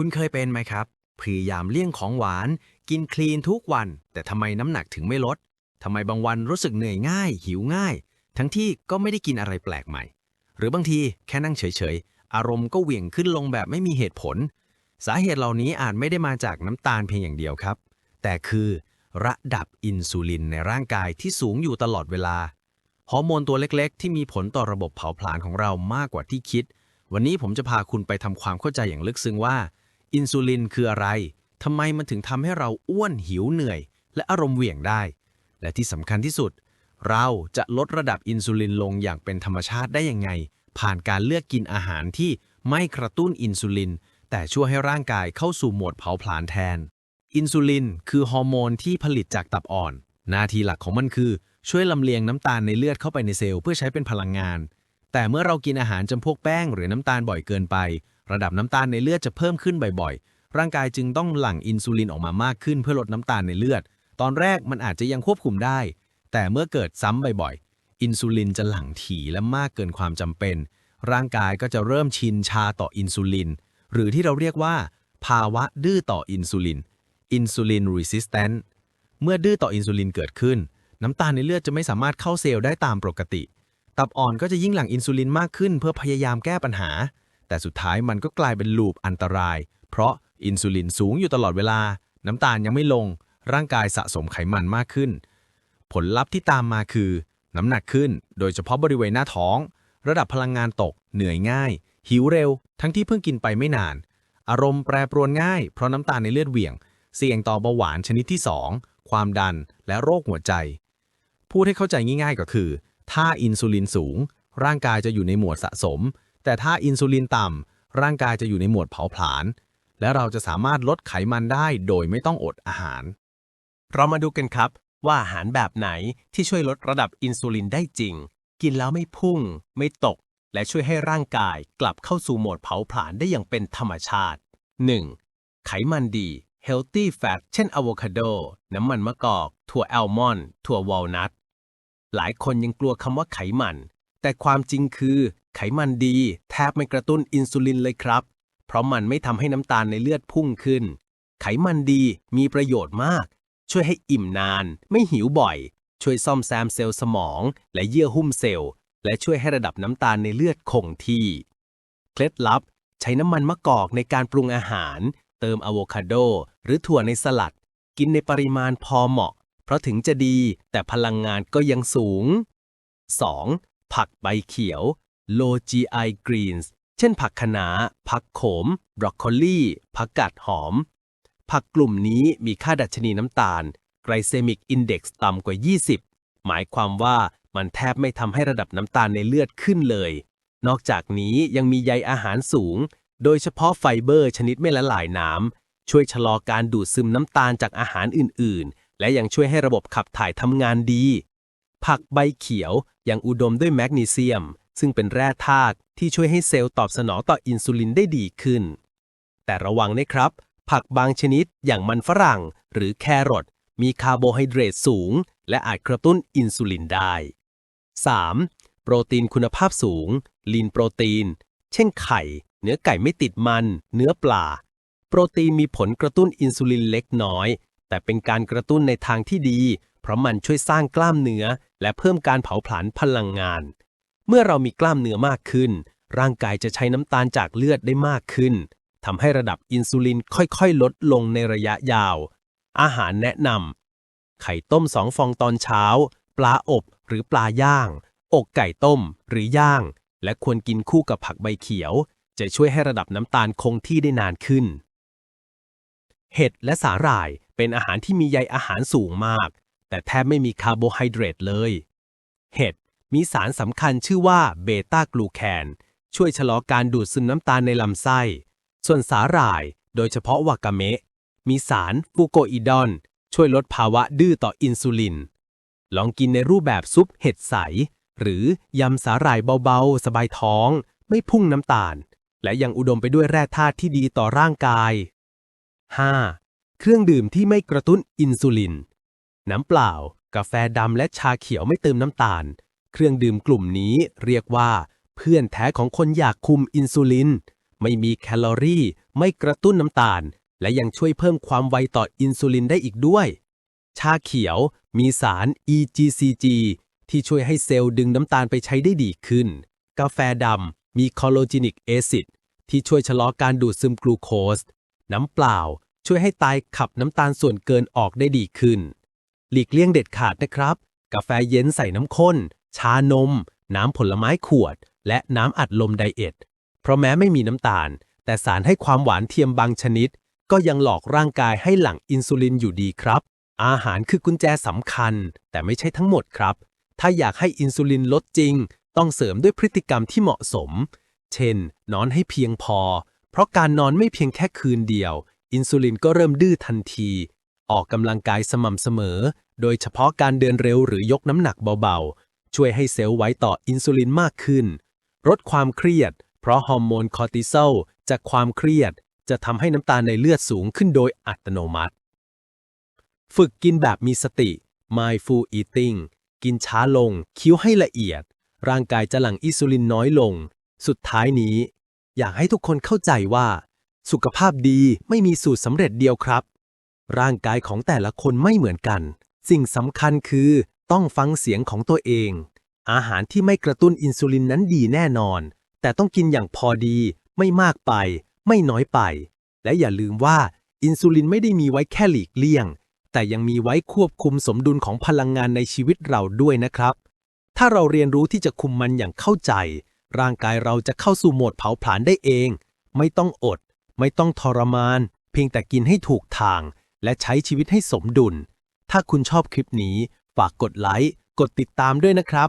คุณเคยเป็นไหมครับ พยายามเลี่ยงของหวาน กินคลีนทุกวัน แต่ทำไมน้ำหนักถึงไม่ลดทำไมบางวันรู้สึกเหนื่อยง่าย หิวง่าย ทั้งที่ก็ไม่ได้กินอะไรแปลกใหม่ หรือบางทีแค่นั่งเฉยๆ อารมณ์ก็เหวี่ยงขึ้นลงแบบไม่มีเหตุผล สาเหตุเหล่านี้อาจไม่ได้มาจากน้ำตาลเพียงอย่างเดียวครับ แต่คือระดับอินซูลินในร่างกายที่สูงอยู่ตลอดเวลา ฮอร์โมนตัวเล็กๆ ที่มีผลต่อระบบเผาผลาญของเรามากกว่าที่คิด วันนี้ผมจะพาคุณไปทำความเข้าใจอย่างลึกซึ้งว่า อินซูลินคืออะไรทำไมมันถึงทำให้เราอ้วนหิวเหนื่อย และอารมณ์เหวี่ยงได้ และที่สำคัญที่สุด เราจะลดระดับอินซูลินลงอย่างเป็นธรรมชาติได้ยังไง ผ่านการเลือกกินอาหารที่ไม่กระตุ้นอินซูลิน แต่ช่วยให้ร่างกายเข้าสู่โหมดเผาผลาญแทน อินซูลินคือฮอร์โมนที่ผลิตจากตับอ่อน หน้าที่หลักของมันคือ ช่วยลำเลียงน้ำตาลในเลือดเข้าไปในเซลล์เพื่อใช้เป็นพลังงาน แต่เมื่อเรากินอาหารจำพวกแป้งหรือน้ำตาลบ่อยเกินไป ระดับน้ำตาลในเลือดจะเพิ่มขึ้นบ่อยๆ ร่างกายจึงต้องหลั่งอินซูลินออกมามากขึ้นเพื่อลดน้ำตาลในเลือด ตอนแรกมันอาจจะยังควบคุมได้ แต่เมื่อเกิดซ้ำบ่อยๆ อินซูลินจะหลั่งถี่และมากเกินความจำเป็น ร่างกายก็จะเริ่มชินชาต่ออินซูลิน หรือที่เราเรียกว่า ภาวะดื้อต่ออินซูลิน อินซูลิน resistant เมื่อดื้อต่ออินซูลินเกิดขึ้น น้ำตาลในเลือดจะไม่สามารถเข้าเซลล์ได้ตามปกติ ตับอ่อนก็จะยิ่งหลั่งอินซูลินมากขึ้นเพื่อพยายามแก้ปัญหา แต่สุดท้ายมันก็กลายเป็นลูปอันตราย เพราะอินซูลินสูงอยู่ตลอดเวลา น้ำตาลยังไม่ลง ร่างกายสะสมไขมันมากขึ้น ผลลัพธ์ที่ตามมาคือ น้ำหนักขึ้น โดยเฉพาะบริเวณหน้าท้อง ระดับพลังงานตก เหนื่อยง่าย หิวเร็ว ทั้งที่เพิ่งกินไปไม่นาน อารมณ์แปรปรวนง่าย เพราะน้ำตาลในเลือดเหวี่ยง เสี่ยงต่อเบาหวานชนิดที่ 2 ความดัน และโรคหัวใจ พูดให้เข้าใจง่ายๆก็คือ ถ้าอินซูลินสูง ร่างกายจะอยู่ในหมวดสะสม แต่ถ้าอินซูลินต่ำร่างกายจะอยู่ในหมวดเผาผลาญ และเราจะสามารถลดไขมันได้โดยไม่ต้องอดอาหาร เรามาดูกันครับ ว่าอาหารแบบไหนที่ช่วยลดระดับอินซูลินได้จริง กินแล้วไม่พุ่ง ไม่ตก และช่วยให้ร่างกายกลับเข้าสู่โหมดเผาผลาญได้อย่างเป็นธรรมชาติ 1. ไขมันดี healthy fat เช่นอะโวคาโด น้ำมันมะกอก ถั่วแอลมอนด์ถั่ววอลนัท หลายคนยังกลัวคำว่าไขมัน แต่ความจริงคือ ไขมันดี แทบไม่กระตุ้นอินซูลินเลยครับ เพราะมันไม่ทำให้น้ำตาลในเลือดพุ่งขึ้น ไขมันดีมีประโยชน์มาก ช่วยให้อิ่มนาน ไม่หิวบ่อย ช่วยซ่อมแซมเซลล์สมอง และเยื่อหุ้มเซลล์ และช่วยให้ระดับน้ำตาลในเลือดคงที่ เคล็ดลับ ใช้น้ำมันมะกอกในการปรุงอาหาร เติมอะโวคาโด หรือถั่วในสลัด กินในปริมาณพอเหมาะ เพราะถึงจะดีแต่พลังงานก็ยังสูง 2. ผักใบเขียว low GI greens เช่นผักคะน้า ผักโขม บรอกโคลีผักกาดหอม ผักกลุ่มนี้มีค่าดัชนีน้ำตาล glycemic index ต่ำกว่า 20 หมายความว่ามันแทบไม่ทำให้ระดับน้ำตาลในเลือดขึ้นเลย นอกจากนี้ยังมีใยอาหารสูง โดยเฉพาะไฟเบอร์ชนิดไม่ละลายน้ำ ช่วยชะลอการดูดซึมน้ำตาลจากอาหารอื่น ๆ และยังช่วยให้ระบบขับถ่ายทำงานดี ผักใบเขียวยังอุดมด้วยแมกนีเซียม ซึ่งเป็นแร่ธาตุที่ช่วยให้เซลล์ตอบสนองต่ออินซูลินได้ดีขึ้น แต่ระวังนะครับ ผักบางชนิดอย่างมันฝรั่ง หรือแครอทมีคาร์โบไฮเดรตสูง และอาจกระตุ้นอินซูลินได้ 3. โปรตีนคุณภาพสูง ลีนโปรตีน เช่นไข่ เนื้อไก่ไม่ติดมัน เนื้อปลา โปรตีนมีผลกระตุ้นอินซูลินเล็กน้อย แต่เป็นการกระตุ้นในทางที่ดี เพราะมันช่วยสร้างกล้ามเนื้อ และเพิ่มการเผาผลาญพลังงาน เมื่อเรามีกล้ามเนื้อมากขึ้น ร่างกายจะใช้น้ำตาลจากเลือดได้มากขึ้นทำให้ระดับอินซูลินค่อยๆ ลดลงในระยะยาว อาหารแนะนำไข่ต้มสองฟองตอนเช้า ปลาอบหรือปลาย่าง อกไก่ต้มหรือย่าง และควรกินคู่กับผักใบเขียว จะช่วยให้ระดับน้ำตาลคงที่ได้นานขึ้น เห็ดและสาหร่ายเป็นอาหารที่มีใยอาหารสูงมาก แต่แทบไม่มีคาร์โบไฮเดรตเลย เห็ด มีสารสำคัญชื่อว่าเบต้ากลูแคน ช่วยชะลอการดูดซึมน้ำตาลในลำไส้ ส่วนสาหร่าย โดยเฉพาะวากาเมะ มีสารฟูโกอิดอน ช่วยลดภาวะดื้อต่ออินซูลิน ลองกินในรูปแบบซุปเห็ดใส หรือยำสาหร่ายเบาๆ สบายท้อง ไม่พุ่งน้ำตาล และยังอุดมไปด้วยแร่ธาตุที่ดีต่อร่างกาย 5. เครื่องดื่มที่ไม่กระตุ้นอินซูลิน น้ำเปล่า กาแฟดำและชาเขียวไม่เติมน้ำตาล เครื่องดื่มกลุ่มนี้เรียกว่า เพื่อนแท้ของคนอยากคุมอินซูลินไม่ม่มีแคลอรี่ ไม่กระตุ้นน้ำตาล และยังช่วยเพิ่มความไวต่ออินซูลินได้อีกด้วย ชาเขียวมีสาร EGCG ที่ช่วยให้เซลล์ดึงน้ำตาลไปใช้ได้ดีขึ้น กาแฟดำมีคอโลจินิกแอซิดที่ช่วยชะลอการดูดซึมกลูโคส น้ำเปล่าช่วยให้ไตขับน้ำตาลส่วนเกินออกได้ดีขึ้น หลีกเลี่ยงเด็ดขาดนะครับ กาแฟเย็นใส่น้ำข้น ชานม น้ำผลไม้ขวด และน้ำอัดลมไดเอท เพราะแม้ไม่มีน้ำตาล แต่สารให้ความหวานเทียมบางชนิด ก็ยังหลอกร่างกายให้หลั่งอินซูลินอยู่ดีครับ อาหารคือกุญแจสำคัญ แต่ไม่ใช่ทั้งหมดครับ ถ้าอยากให้อินซูลินลดจริง ต้องเสริมด้วยพฤติกรรมที่เหมาะสม เช่น นอนให้เพียงพอ เพราะการนอนไม่เพียงแค่คืนเดียว อินซูลินก็เริ่มดื้อทันที ออกกำลังกายสม่ำเสมอ โดยเฉพาะการเดินเร็วหรือยกน้ำหนักเบาๆ ช่วยให้เซลล์ไว้ต่ออินซูลินมากขึ้น ลดความเครียด เพราะฮอร์โมนคอร์ติซอลจากความเครียด จะทำให้น้ำตาลในเลือดสูงขึ้นโดยอัตโนมัติ ฝึกกินแบบมีสติ mindful eating กินช้าลงคี้วให้ละเอียด ร่างกายจะหลั่งอินซูลินน้อยลง สุดท้ายนี้ อยากให้ทุกคนเข้าใจว่า สุขภาพดีไม่มีสูตรสำเร็จเดียวครับ ร่างกายของแต่ละคนไม่เหมือนกัน สิ่งสำคัญคือ ต้องฟังเสียงของตัวเอง อาหารที่ไม่กระตุ้นอินซูลินนั้นดีแน่นอน แต่ต้องกินอย่างพอดี ไม่มากไป ไม่น้อยไป และอย่าลืมว่าอินซูลินไม่ได้มีไว้แค่หลีกเลี่ยง แต่ยังมีไว้ควบคุมสมดุลของพลังงานในชีวิตเราด้วยนะครับ ถ้าเราเรียนรู้ที่จะคุมมันอย่างเข้าใจ ร่างกายเราจะเข้าสู่โหมดเผาผลาญได้เอง ไม่ต้องอด ไม่ต้องทรมาน เพียงแต่กินให้ถูกทาง และใช้ชีวิตให้สมดุล ถ้าคุณชอบคลิปนี้ ฝากกดไลค์ กดติดตามด้วยนะครับ